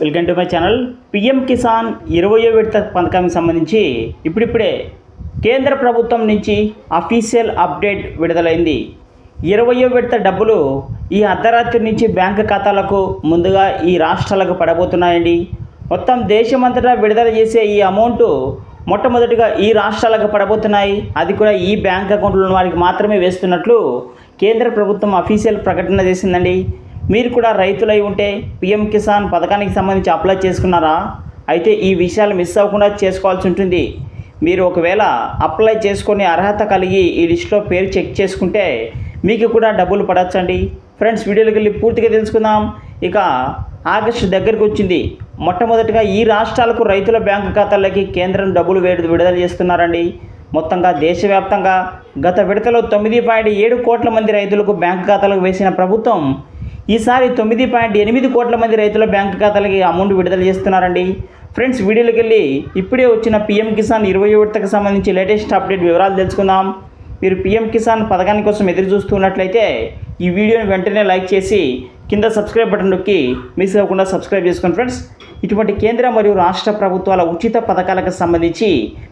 Welcome to my channel. PM Kisan ఇరవయో విడత పథకానికి సంబంధించి ఇప్పుడిప్పుడే కేంద్ర ప్రభుత్వం నుంచి అఫీషియల్ అప్డేట్ విడుదలైంది. ఇరవయో విడత డబ్బులు ఈ అర్ధరాత్రి నుంచి బ్యాంకు ఖాతాలకు ముందుగా ఈ రాష్ట్రాలకు పడబోతున్నాయండి. మొత్తం దేశమంతటా విడుదల చేసే ఈ అమౌంట్ మొట్టమొదటిగా ఈ రాష్ట్రాలకు పడబోతున్నాయి. అది కూడా ఈ బ్యాంక్ అకౌంట్లో వారికి మాత్రమే వేస్తున్నట్లు కేంద్ర ప్రభుత్వం అఫీషియల్ ప్రకటన చేసిందండి. మీరు కూడా రైతులై ఉంటే పిఎం కిసాన్ పథకానికి సంబంధించి అప్లై చేసుకున్నారా? అయితే ఈ విషయాలు మిస్ అవ్వకుండా చేసుకోవాల్సి ఉంటుంది. మీరు ఒకవేళ అప్లై చేసుకొని అర్హత కలిగి ఈ లిస్టులో పేరు చెక్ చేసుకుంటే మీకు కూడా డబ్బులు పడచ్చండి. ఫ్రెండ్స్ వీడియోలోకి వెళ్ళి పూర్తిగా తెలుసుకుందాం. ఇక ఆగస్టు దగ్గరికి వచ్చింది. మొట్టమొదటిగా ఈ రాష్ట్రాలకు రైతుల బ్యాంకు ఖాతాలకి కేంద్రం డబ్బులు వేడు విడుదల చేస్తున్నారండి. మొత్తంగా దేశవ్యాప్తంగా గత విడతలో తొమ్మిది పాయింట్ ఏడు కోట్ల మంది రైతులకు బ్యాంకు ఖాతాలకు వేసిన ప్రభుత్వం ఈసారి తొమ్మిది పాయింట్ ఎనిమిది కోట్ల మంది రైతుల బ్యాంకు ఖాతాలకి అమౌంట్ విడుదల చేస్తున్నారండి. ఫ్రెండ్స్ వీడియోలోకి వెళ్ళి ఇప్పుడే వచ్చిన పిఎం కిసాన్ ఇరవై విడతకు సంబంధించి లేటెస్ట్ అప్డేట్ వివరాలు తెలుసుకుందాం. మీరు పిఎం కిసాన్ పథకాని కోసం ఎదురు చూస్తున్నట్లయితే ఈ వీడియోని వెంటనే లైక్ చేసి కింద సబ్స్క్రైబ్ బటన్ నొక్కి మిస్ అవ్వకుండా సబ్స్క్రైబ్ చేసుకోండి ఫ్రెండ్స్ ఇటువంటి కేంద్ర మరియు రాష్ట్ర ప్రభుత్వాల ఉచిత పథకాలకు సంబంధించి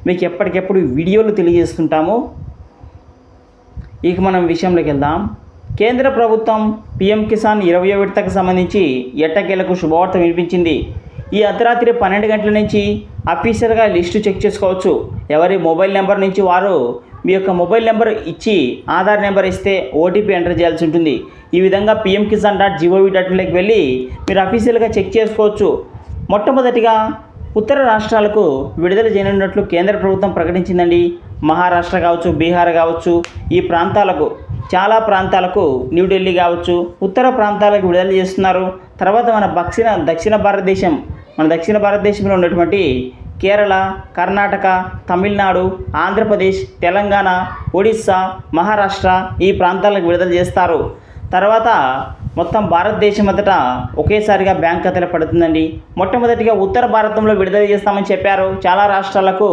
మీకు ఎప్పటికెప్పుడు వీడియోలు తెలియజేస్తుంటాము. ఇక మనం విషయంలోకి వెళ్దాం. కేంద్ర ప్రభుత్వం పీఎం కిసాన్ ఇరవై విడతకు సంబంధించి ఎట్టకేలకు శుభవార్త వినిపించింది. ఈ అర్ధరాత్రి పన్నెండు గంటల నుంచి అఫీషియల్గా లిస్టు చెక్ చేసుకోవచ్చు. ఎవరి మొబైల్ నెంబర్ నుంచి వారు మీ యొక్క మొబైల్ నెంబర్ ఇచ్చి ఆధార్ నెంబర్ ఇస్తే ఓటీపీ ఎంటర్ చేయాల్సి ఉంటుంది. ఈ విధంగా PM Kisan dot gov dot ఇన్లోకి వెళ్ళి మీరు అఫీషియల్గా చెక్ చేసుకోవచ్చు. మొట్టమొదటిగా ఉత్తర రాష్ట్రాలకు విడుదల చేయనున్నట్లు కేంద్ర ప్రభుత్వం ప్రకటించిందండి. మహారాష్ట్ర కావచ్చు బీహార్ కావచ్చు ఈ ప్రాంతాలకు చాలా ప్రాంతాలకు న్యూఢిల్లీ కావచ్చు ఉత్తర ప్రాంతాలకు విడుదల చేస్తున్నారు. తర్వాత మన దక్షిణ దక్షిణ భారతదేశం మన దక్షిణ భారతదేశంలో ఉన్నటువంటి కేరళ కర్ణాటక తమిళనాడు ఆంధ్రప్రదేశ్ తెలంగాణ ఒడిస్సా మహారాష్ట్ర ఈ ప్రాంతాలకు విడుదల చేస్తారు. తర్వాత మొత్తం భారతదేశం అంతటా ఒకేసారిగా బ్యాంక్ ఖాతాలో పడుతుందండి. మొట్టమొదటిగా ఉత్తర భారతంలో విడుదల చేస్తామని చెప్పారు. చాలా రాష్ట్రాలకు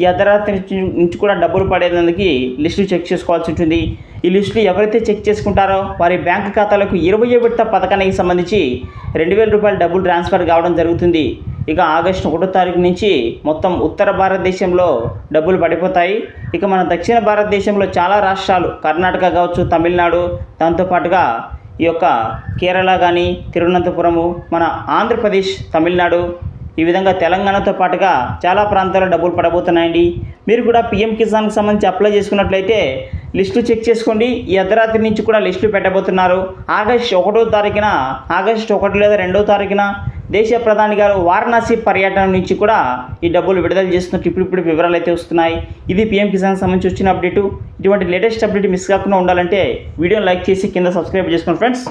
ఈ అర్ధరాత్రి నుంచి నుంచి కూడా డబ్బులు పడేందుకు లిస్టు చెక్ చేసుకోవాల్సి ఉంటుంది. ఈ లిస్టులు ఎవరైతే చెక్ చేసుకుంటారో వారి బ్యాంక్ ఖాతాలకు ఇరవై విడత పథకానికి సంబంధించి రెండు వేల రూపాయల డబ్బులు ట్రాన్స్ఫర్ కావడం జరుగుతుంది. ఇక ఆగస్టు ఒకటో తారీఖు నుంచి మొత్తం ఉత్తర భారతదేశంలో డబ్బులు పడిపోతాయి. ఇక మన దక్షిణ భారతదేశంలో చాలా రాష్ట్రాలు కర్ణాటక కావచ్చు తమిళనాడు దాంతోపాటుగా ఈ యొక్క కేరళ కానీ తిరువనంతపురము మన ఆంధ్రప్రదేశ్ తమిళనాడు ఈ విధంగా తెలంగాణతో పాటుగా చాలా ప్రాంతాల్లో డబ్బులు పడబోతున్నాయండి. మీరు కూడా పిఎం కిసాన్కి సంబంధించి అప్లై చేసుకున్నట్లయితే లిస్టు చెక్ చేసుకోండి. ఈ అర్ధరాత్రి నుంచి కూడా లిస్టులు పెట్టబోతున్నారు. ఆగస్ట్ ఒకటో తారీఖున ఆగస్ట్ ఒకటి లేదా రెండో తారీఖున దేశ ప్రధాని గారు వారణాసి పర్యటన నుంచి కూడా ఈ డబ్బులు విడుదల చేస్తున్నట్టు ఇప్పుడు ఇప్పుడు వివరాలు అయితే వస్తున్నాయి. ఇది పిఎం కిసాన్ సంబంధించి వచ్చిన అప్డేటు. ఇటువంటి లేటెస్ట్ అప్డేట్ మిస్ కాకుండా ఉండాలంటే వీడియోని లైక్ చేసి కింద సబ్స్క్రైబ్ చేసుకోండి ఫ్రెండ్స్